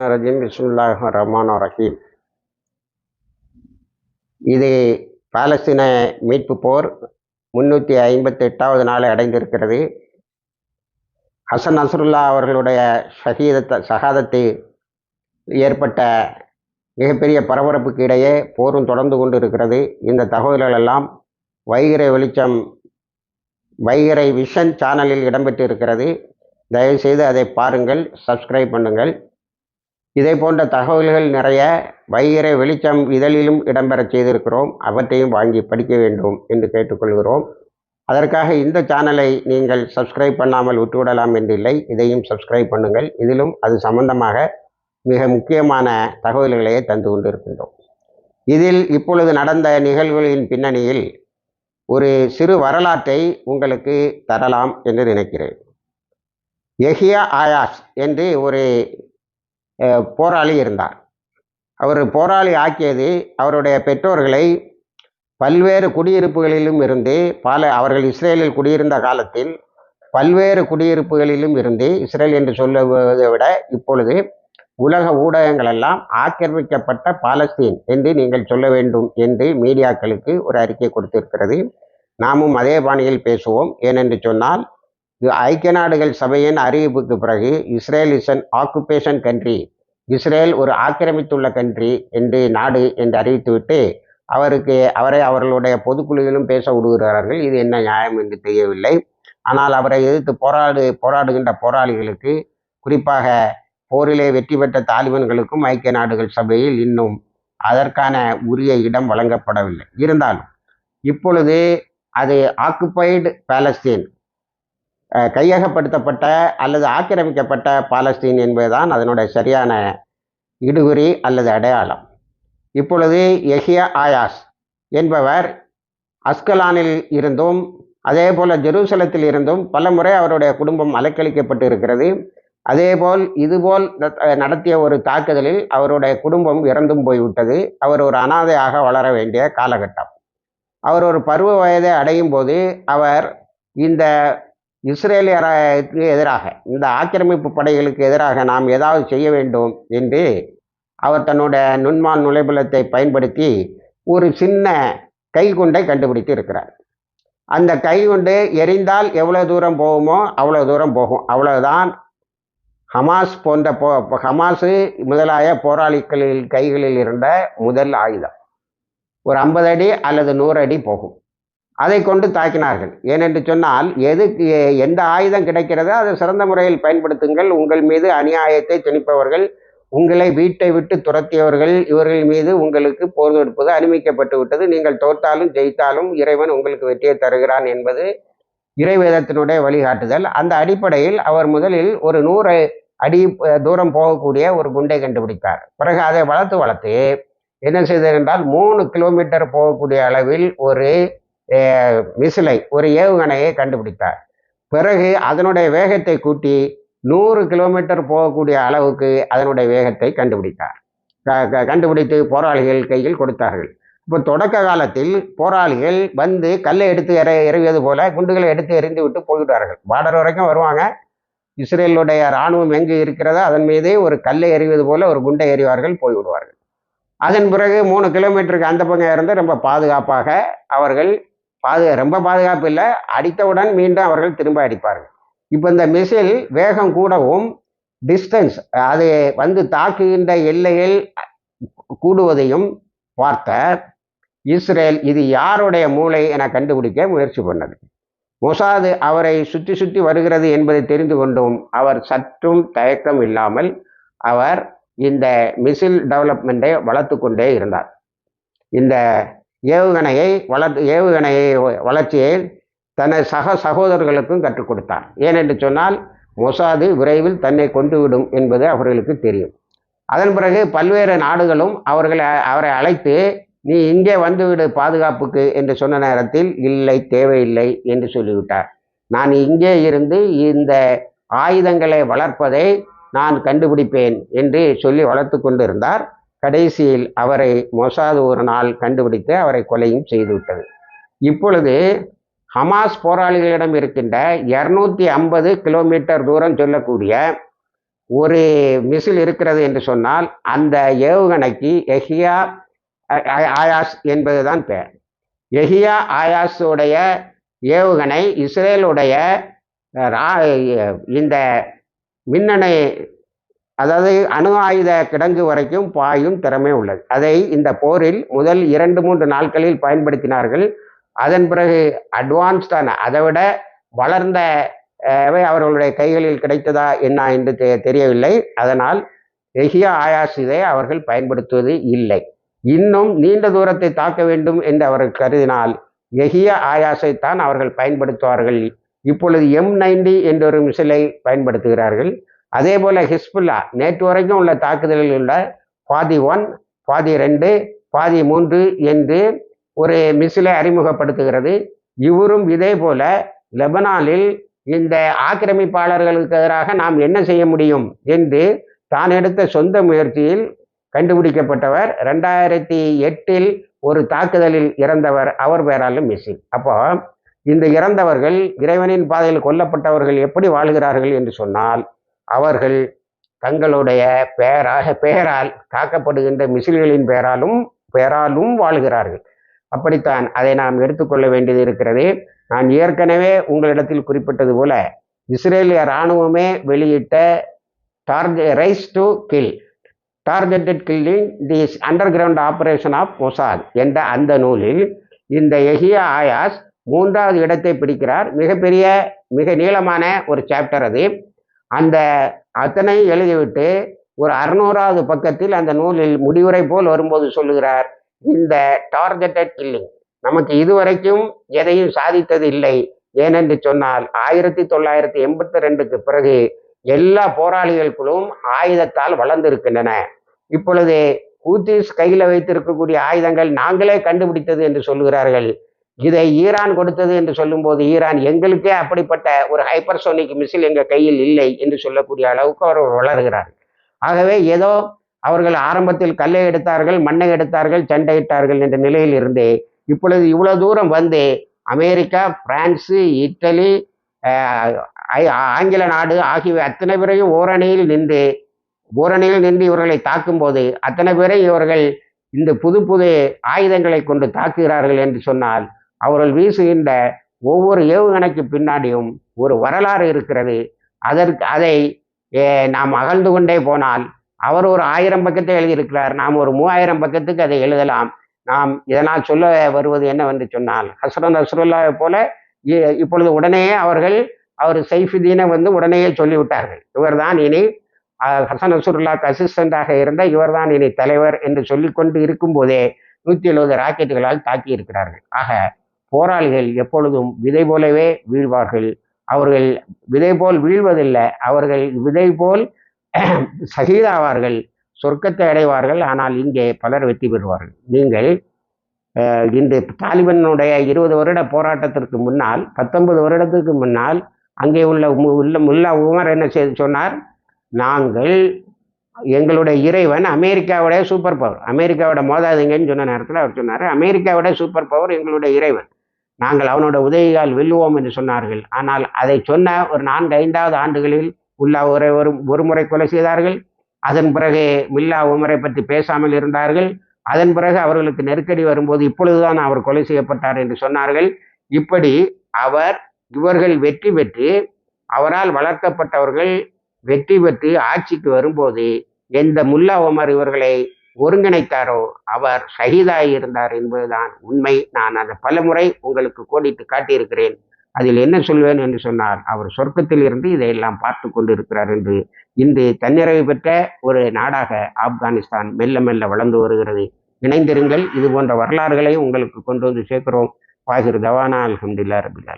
ரஜீம் பிஸ்மில்லாஹ் ரஹ்மான் ரஹீம். இது பாலஸ்தீன மீட்பு போர் முன்னூற்றி ஐம்பத்தி எட்டாவது நாளை அடைந்திருக்கிறது. ஹசன் நசருல்லா அவர்களுடைய ஷஹீதத்தை சகாதத்தை ஏற்பட்ட மிகப்பெரிய பரபரப்புக்கு இடையே போரும் தொடர்ந்து கொண்டு இருக்கிறது இந்த தகவல்கள் எல்லாம் வைகரை வெளிச்சம் வைகரை விஷன் சேனலில் இடம்பெற்று இருக்கிறது தயவுசெய்து அதை பாருங்கள் சப்ஸ்கிரைப் பண்ணுங்கள். இதை போன்ற தகவல்கள் நிறைய வைகரை வெளிச்சம் இதழிலும் இடம்பெறச் செய்திருக்கிறோம். அவற்றையும் வாங்கி படிக்க வேண்டும் என்று கேட்டுக்கொள்கிறோம். அதற்காக இந்த சேனலை நீங்கள் சப்ஸ்கிரைப் பண்ணாமல் விட்டுவிடலாம் என்றில்லை. இதையும் சப்ஸ்கிரைப் பண்ணுங்கள். இதிலும் அது சம்பந்தமாக மிக முக்கியமான தகவல்களையே தந்து கொண்டிருக்கின்றோம். இதில் இப்பொழுது நடந்த நிகழ்வுகளின் பின்னணியில் ஒரு சிறு வரலாற்றை உங்களுக்கு தரலாம் என்று நினைக்கிறேன். எஹியா ஆயாஸ் என்று ஒரு போராளி இருந்தார். அவர் போராளி ஆக்கியது அவருடைய பெற்றோர்களை பல்வேறு குடியிருப்புகளிலும் இருந்து பல அவர்கள் இஸ்ரேலில் குடியிருந்த காலத்தில் பல்வேறு குடியிருப்புகளிலும் இருந்து இஸ்ரேல் என்று சொல்லுவதை விட இப்பொழுது உலக ஊடகங்கள் எல்லாம் ஆக்கிரமிக்கப்பட்ட பாலஸ்தீன் என்று நீங்கள் சொல்ல வேண்டும் என்று மீடியாக்களுக்கு ஒரு அறிக்கை கொடுத்திருக்கிறது. நாமும் அதே பாணியில் பேசுவோம். ஏனென்று சொன்னால் ஐக்கிய நாடுகள் சபையின் அறிவிப்புக்கு பிறகு Israel is an occupation country Israel ஒரு ஆக்கிரமித்துள்ள கண்ட்ரி என்று நாடு என்று அறிவித்துவிட்டு அவருக்கு அவரை அவர்களுடைய பொதுக்குழுவிலும் பேச விடுகிறார்கள். இது என்ன நியாயம் என்று தெரியவில்லை. ஆனால் அவரை எதிர்த்து போராடு போராடுகின்ற போராளிகளுக்கு குறிப்பாக போரிலே வெற்றி பெற்ற தாலிபன்களுக்கும் ஐக்கிய நாடுகள் சபையில் இன்னும் அதற்கான உரிய இடம் வழங்கப்படவில்லை. இருந்தாலும் இப்பொழுது அது ஆக்குபைடு பாலஸ்தீன் கையகப்படுத்தப்பட்ட அல்லது ஆக்கிரமிக்கப்பட்ட பாலஸ்தீன் என்பதுதான் அதனுடைய சரியான இடுகுறி அல்லது அடையாளம். இப்பொழுது எஹியா ஆயாஸ் என்பவர் அஸ்கலானில் இருந்தும் அதே போல் ஜெருசலத்தில் இருந்தும் பல முறை அவருடைய குடும்பம் அலைக்கழிக்கப்பட்டு இருக்கிறது அதேபோல் இதுபோல் ந- நடத்திய ஒரு தாக்குதலில் அவருடைய குடும்பம் இறந்தும் போய்விட்டது. அவர் ஒரு அனாதையாக வளர வேண்டிய காலகட்டம். அவர் ஒரு பருவ வயதை அடையும் போது அவர் இந்த இஸ்ரேலியருக்கு எதிராக இந்த ஆக்கிரமிப்பு படைகளுக்கு எதிராக நாம் ஏதாவது செய்ய வேண்டும் என்று அவர் தன்னுடைய நுண்மான் நுழைபுலத்தை பயன்படுத்தி ஒரு சின்ன கைகுண்டை கண்டுபிடித்து இருக்கிறார். அந்த கைகுண்டு எரிந்தால் எவ்வளோ தூரம் போகுமோ அவ்வளோ தூரம் போகும். அவ்வளோதான் ஹமாஸ் போன்ற போ ஹமாஸு முதலாய போராளிகளில் கைகளில் இருந்த முதல் ஆயுதம். ஒரு ஐம்பது அடி அல்லது நூறு அடி போகும். அதை கொண்டு தாக்கினார்கள். ஏனென்று சொன்னால் எதுக்கு எந்த ஆயுதம் கிடைக்கிறதோ அதை சிறந்த முறையில் பயன்படுத்துங்கள். உங்கள் மீது அநியாயத்தை திணிப்பவர்கள் உங்களை வீட்டை விட்டு துரத்தியவர்கள் இவர்கள் மீது உங்களுக்கு போர் தொடுப்பது அனுமதிக்கப்பட்டு விட்டது. நீங்கள் தோற்றாலும் ஜெயித்தாலும் இறைவன் உங்களுக்கு வெற்றியை தருகிறான் என்பது இறைவேதத்தினுடைய வழிகாட்டுதல். அந்த அடிப்படையில் அவர் முதலில் ஒரு நூறு அடி தூரம் போகக்கூடிய ஒரு குண்டை கண்டுபிடித்தார். பிறகு அதை வளர்த்து வளர்த்து என்ன செய்தார் என்றால் மூணு கிலோமீட்டர் போகக்கூடிய அளவில் ஒரு அஹ், மிசிலை ஒரு ஏவுகணையை கண்டுபிடித்தார். பிறகு அதனுடைய வேகத்தை கூட்டி நூறு கிலோமீட்டர் போகக்கூடிய அளவுக்கு அதனுடைய வேகத்தை கண்டுபிடித்தார். க- க- கண்டுபிடித்து போராளிகள் கையில் கொடுத்தார்கள். இப்போ தொடக்க காலத்தில் போராளிகள் வந்து கல்லை எடுத்து எற எறிவது போல குண்டுகளை எடுத்து எறிந்து விட்டு போய்விட்டார்கள். பார்டர் வரைக்கும் வருவாங்க. இஸ்ரேலுடைய இராணுவம் எங்கு இருக்கிறதோ அதன் மீதே ஒரு கல்லை எறிவது போல ஒரு குண்டை எறிவார்கள் போய்விடுவார்கள். அதன் பிறகு மூணு கிலோமீட்டருக்கு அந்த பக்கம் இருந்து ரொம்ப பாதுகாப்பாக அவர்கள் பாது ரொம்ப பாதுகாப்பு இல்லை. அடித்தவுடன் மீண்டும் அவர்கள் திரும்ப அடிப்பார்கள். இப்போ இந்த மிசில் வேகம் கூடவும் டிஸ்டன்ஸ் அது வந்து தாக்குகின்ற எல்லையில் கூடுவதையும் பார்த்த இஸ்ரேல் இது யாருடைய மூளை என கண்டுபிடிக்க முயற்சி பண்ணது. மொசாது அவரை சுற்றி சுற்றி வருகிறது என்பதை தெரிந்து கொண்டும் அவர் சற்றும் தயக்கம் இல்லாமல் அவர் இந்த மிசில் டெவலப்மெண்ட்டை வளர்த்து கொண்டே இருந்தார். இந்த ஏவுகணையை வளர்த்து ஏவுகணையை வளர்ச்சியை தனது சக சகோதரர்களுக்கும் கற்றுக் கொடுத்தார் ஏனென்று சொன்னால் மொசாது விரைவில் தன்னை கொண்டுவிடும் என்பது அவர்களுக்கு தெரியும். அதன் பிறகு பல்வேறு நாடுகளும் அவர்களை அவரை அழைத்து நீ இங்கே வந்துவிடு பாதுகாப்புக்கு என்று சொன்ன நேரத்தில் இல்லை தேவையில்லை என்று சொல்லிவிட்டார். நான் இங்கே இருந்து இந்த ஆயுதங்களை வளர்ப்பதை நான் கண்டுபிடிப்பேன் என்று சொல்லி வளர்த்து கொண்டிருந்தார். கடைசியில் அவரை மொசாது ஒரு நாள் கண்டுபிடித்து அவரை கொலையும் செய்துவிட்டது இப்பொழுது ஹமாஸ் போராளிகளிடம் இருக்கின்ற இரநூத்தி ஐம்பது கிலோமீட்டர் தூரம் சொல்லக்கூடிய ஒரு மிசில் இருக்கிறது என்று சொன்னால் அந்த ஏவுகணைக்கு எஹியா ஆயாஸ் என்பதுதான் பெயர். எஹியா ஆயாஸுடைய ஏவுகணை இஸ்ரேலுடைய இந்த மின்னணு அதாவது அணு ஆயுத கிடங்கு வரைக்கும் பாயும் திறமை உள்ளது. அதை இந்த போரில் முதல் இரண்டு மூன்று நாட்களில் பயன்படுத்தினார்கள். அதன் பிறகு அட்வான்ஸ்டான அதை விட வளர்ந்த அவை அவர்களுடைய கைகளில் கிடைத்ததா என்ன என்று தெ- தெரியவில்லை. அதனால் எஹியா ஆயாஸ் இதை அவர்கள் பயன்படுத்துவது இல்லை. இன்னும் நீண்ட தூரத்தை தாக்க வேண்டும் என்று அவர்கள் கருதினால் எகிய ஆயாசை தான் அவர்கள் பயன்படுத்துவார்கள். இப்பொழுது எம் நைன்டி என்ற ஒரு மிசிலை பயன்படுத்துகிறார்கள். அதே போல் ஹிஸ்புல்லா நேற்று வரைக்கும் உள்ள தாக்குதலில் உள்ள பாதி ஒன் பாதி ரெண்டு பாதி மூன்று என்று ஒரு மிசிலை அறிமுகப்படுத்துகிறது. இவரும் இதே போல லெபனானில் இந்த ஆக்கிரமிப்பாளர்களுக்கு எதிராக நாம் என்ன செய்ய முடியும் என்று தான் எடுத்த சொந்த முயற்சியில் கண்டுபிடிக்கப்பட்டவர். ரெண்டாயிரத்தி எட்டில் ஒரு தாக்குதலில் இறந்தவர் அவர் பேராலும் மிஸ்ஸிங் அப்போ இந்த இறந்தவர்கள் இறைவனின் பாதையில் கொல்லப்பட்டவர்கள் எப்படி வாழ்கிறார்கள் என்று சொன்னால் அவர்கள் தங்களுடைய பெயராக பெயரால் தாக்கப்படுகின்ற மிசில்களின் பெயராலும் பெயராலும் வாழ்கிறார்கள். அப்படித்தான் அதை நாம் எடுத்துக்கொள்ள வேண்டியது இருக்கிறது. நான் ஏற்கனவே உங்களிடத்தில் குறிப்பிட்டது போல இஸ்ரேலிய இராணுவமே வெளியிட்ட target rise to kill targeted killing this underground operation of Mossad என்ற அந்த நூலில் இந்த எஹியா ஆயாஸ் மூன்றாவது இடத்தை பிடிக்கிறார். மிகப்பெரிய மிக நீளமான ஒரு சாப்டர் அது. அந்த அத்தனை எழுதிவிட்டு ஒரு அறுநூறாவது பக்கத்தில் அந்த நூலில் முடிவுரை போல் வரும்போது சொல்லுகிறார் இந்த டார்கெட்டட் கில்லிங். நமக்கு இதுவரைக்கும் எதையும் சாதித்தது இல்லை. ஏனென்று சொன்னால் ஆயிரத்தி தொள்ளாயிரத்தி எண்பத்தி ரெண்டுக்கு பிறகு எல்லா போராளிகளுக்குள்ளும் ஆயுதத்தால் வளர்ந்திருக்கின்றன. இப்பொழுது ஹூத்திஸ் கையில் வைத்திருக்கக்கூடிய ஆயுதங்கள் நாங்களே கண்டுபிடித்தது என்று சொல்லுகிறார்கள். இதை ஈரான் கொடுத்தது என்று சொல்லும்போது ஈரான் எங்களுக்கே அப்படிப்பட்ட ஒரு ஹைப்பர்சோனிக் மிசில் எங்கள் கையில் இல்லை என்று சொல்லக்கூடிய அளவுக்கு அவர் வளர்கிறார் ஆகவே ஏதோ அவர்கள் ஆரம்பத்தில் கல்லை எடுத்தார்கள் மண்ணை எடுத்தார்கள் சண்டையிட்டார்கள் என்ற நிலையில் இருந்து இப்பொழுது இவ்வளோ தூரம் வந்து அமெரிக்கா பிரான்ஸு இட்டலி ஆங்கில நாடு ஆகியவை அத்தனை பேரையும் ஓரணியில் நின்று ஓரணியில் நின்று இவர்களை தாக்கும்போது அத்தனை பேரை இவர்கள் இந்த புது புது ஆயுதங்களை கொண்டு தாக்குகிறார்கள் என்று சொன்னால் அவர்கள் வீசுகின்ற ஒவ்வொரு ஏவுகணைக்கு பின்னாடியும் ஒரு வரலாறு இருக்கிறது. அதற்கு அதை நாம் அகழ்ந்து கொண்டே போனால் அவர் ஒரு ஆயிரம் பக்கத்தை எழுதியிருக்கிறார். நாம் ஒரு மூவாயிரம் பக்கத்துக்கு அதை எழுதலாம். நாம் இதனால் சொல்ல வருவது என்னவென்று சொன்னால் ஹசரன் நஸ்ருல்லாவை போல இ- இப்பொழுது உடனேயே அவர்கள் அவர் சைஃபுதீனை வந்து உடனேயே சொல்லிவிட்டார்கள். இவர்தான் இனி அஹ், ஹசன் நசுருல்லாக்கு அசிஸ்டண்டாக இருந்த இவர்தான் இனி தலைவர் என்று சொல்லிக்கொண்டு இருக்கும்போதே நூற்றி எழுபது ராக்கெட்டுகளால் தாக்கி இருக்கிறார்கள் ஆக போராளிகள் எப்பொழுதும் விதை போலவே வீழ்வார்கள். அவர்கள் விதை போல் வீழ்வதில்லை. அவர்கள் விதை போல் சகிதாவார்கள். சொர்க்கத்தை அடைவார்கள். ஆனால் இங்கே பலர் வெற்றி பெறுவார்கள். நீங்கள் இன்று தாலிபனுடைய இருபது வருட போராட்டத்திற்கு முன்னால் பத்தொன்பது வருடத்துக்கு முன்னால் அங்கே உள்ள மு- உள்ள முல்லா உமர் என்ன செய்து சொன்னார்? நாங்கள் எங்களுடைய இறைவன் அமெரிக்காவுடைய சூப்பர் பவர் அமெரிக்காவோட மோதாதீங்கன்னு சொன்ன நேரத்தில் அவர் சொன்னார் அமெரிக்காவோட சூப்பர் பவர் எங்களுடைய இறைவன். நாங்கள் அவனோட உதவியால் வெல்லுவோம் என்று சொன்னார்கள். ஆனால் அதை சொன்ன ஒரு நான்கு ஐந்தாவது ஆண்டுகளில் உல்லா ஒரே ஒரு ஒரு முறை கொலை செய்தார்கள். அதன் பிறகு மில்லா உமரை பற்றி பேசாமல் இருந்தார்கள். அதன் பிறகு அவர்களுக்கு நெருக்கடி வரும்போது இப்பொழுதுதான் அவர் கொலை செய்யப்பட்டார் என்று சொன்னார்கள். இப்படி அவர் இவர்கள் வெற்றி பெற்று அவரால் வளர்க்கப்பட்டவர்கள் வெற்றி பெற்று ஆட்சிக்கு வரும்போது எந்த முல்லா உமர் இவர்களை ஒருங்கிணைத்தாரோ அவர் ஷஹீதாகி இருந்தார் என்பதுதான் உண்மை. நான் அதை பலமுறை உங்களுக்கு கோடிட்டு காட்டியிருக்கிறேன். அதில் என்ன சொல்வேன் என்று சொன்னால் அவர் சொர்க்கத்தில் இருந்து இதையெல்லாம் பார்த்து கொண்டிருக்கிறார் என்று இன்று தன்னிறைவு பெற்ற ஒரு நாடாக ஆப்கானிஸ்தான் மெல்ல மெல்ல வளர்ந்து வருகிறது. இணைந்திருங்கள். இது போன்ற வரலாறுகளையும் உங்களுக்கு கொண்டு வந்து சேர்க்கிறோம். வாகிர் தவானா அல்ஹம்துலில்லாஹ் ரபில்